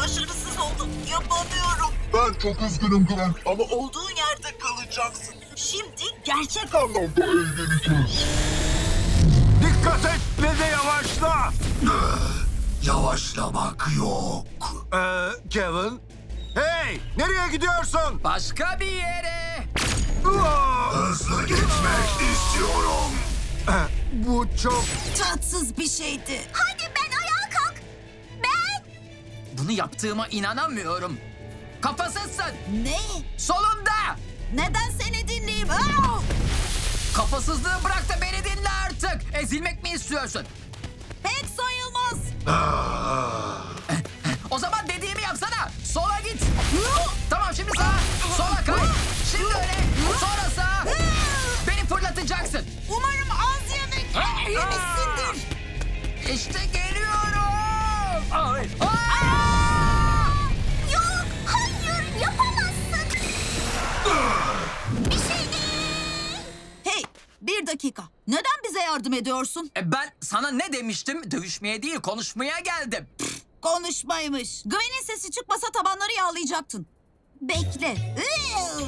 başarısız oldum. Yapamıyorum. Ben çok üzgünüm Gwen. Ama olduğun yerde kalacaksın. Şimdi gerçek Anlamda eğleneceğiz. Dikkat et ve de yavaşla. Yavaşlamak yok. Ee, Kevin. Hey, nereye gidiyorsun? Başka bir yere. Uaa! Hızlı gitmek istiyorum. Bu çok... tatsız bir şeydi. Hadi Bunu yaptığıma inanamıyorum. Kafasızsın. Ne? Solunda. Neden seni dinleyeyim? Aa! Kafasızlığı bırak da beni dinle artık. Ezilmek mi istiyorsun? Pek sayılmaz. O zaman dediğimi yapsana. Sola git. Tamam şimdi sağa. Sola kay. Şimdi öyle. Sonra sağa. Beni fırlatacaksın. Umarım az yemek yemişsindir. İşte geliyorum. Ay. Aa! Bir dakika. Neden bize yardım ediyorsun? E, Ben sana ne demiştim? Dövüşmeye değil konuşmaya geldim. Konuşmaymış. Gwen'in sesi çıkmasa tabanları yağlayacaktın. Bekle. Iıı,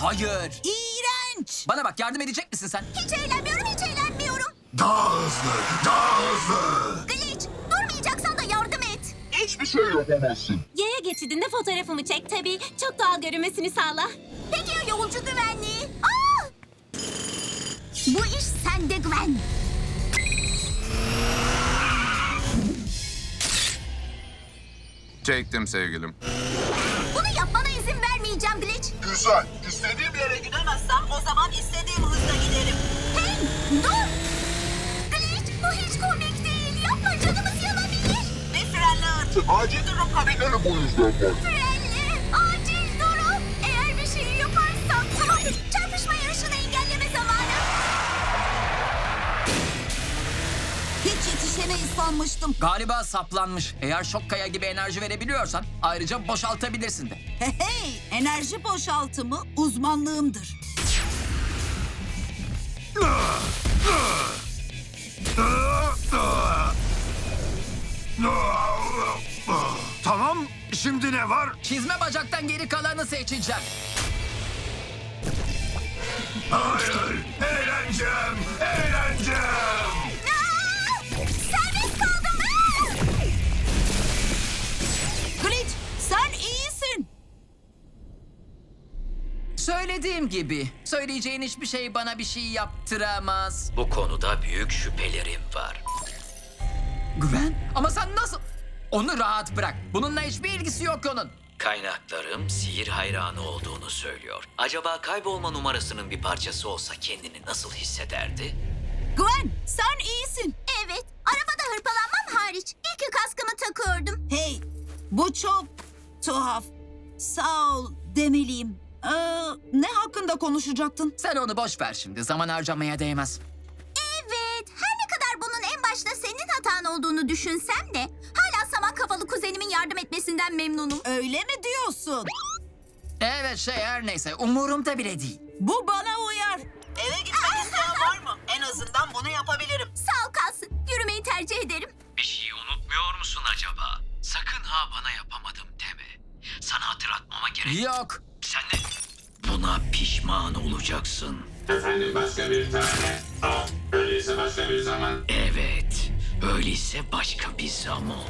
Hayır. İğrenç. Bana bak yardım edecek misin sen? Hiç eğlenmiyorum hiç eğlenmiyorum. Daha hızlı, daha hızlı. Glitch durmayacaksan da yardım et. Hiçbir şey yapamazsın. Yaya geçidinde fotoğrafımı çek tabii. Çok doğal görünmesini sağla. Peki ya yolcu güvenliği? Aa! Bu iş sende Gwen. Çektim sevgilim. Bunu yapmana izin vermeyeceğim Glitch. Güzel. İstediğim yere gidemezsem o zaman istediğim hızda giderim. Hey dur. Glitch bu hiç komik değil. Yapma canımız yanabilir. Bir frenle artık. acil durum kabinleri bu yüzden var. Frenli, sanmıştım. Galiba saplanmış. Eğer şok kaya gibi enerji verebiliyorsan ayrıca boşaltabilirsin de. Hey hey enerji boşaltımı uzmanlığımdır. Tamam, şimdi ne var? Çizme bacaktan geri kalanı seçeceğim. Hayır, Söylediğim gibi söyleyeceğin hiçbir şey bana bir şey yaptıramaz. Bu konuda büyük şüphelerim var. Güven ama sen nasıl... Onu rahat bırak. Bununla hiçbir ilgisi yok onun. Kaynaklarım sihir hayranı olduğunu söylüyor. Acaba kaybolma numarasının bir parçası olsa kendini nasıl hissederdi? Gwen sen iyisin. Evet, arabada hırpalanmam hariç. İyi ki kaskımı takıyordum. Hey bu çok tuhaf. Sağ ol demeliyim. Ee, ne hakkında konuşacaktın? Sen onu boş ver şimdi. Zaman harcamaya değmez. Evet, her ne kadar bunun en başta senin hatan olduğunu düşünsem de... ...hala saman kafalı kuzenimin yardım etmesinden memnunum. Öyle mi diyorsun? Evet şey her neyse umurumda bile değil. Bu bana uyar. Eve gitmek isteyen var mı? En azından bunu yapabilirim. Sağ ol kalsın, yürümeyi tercih ederim. Bir şeyi unutmuyor musun acaba? Sakın ha bana yapamadım deme. Sana hatırlatmama gerek Yok. Buna pişman olacaksın. Efendim başka bir tane. Al. Öyleyse başka bir zaman. Evet. Öyleyse başka bir zaman.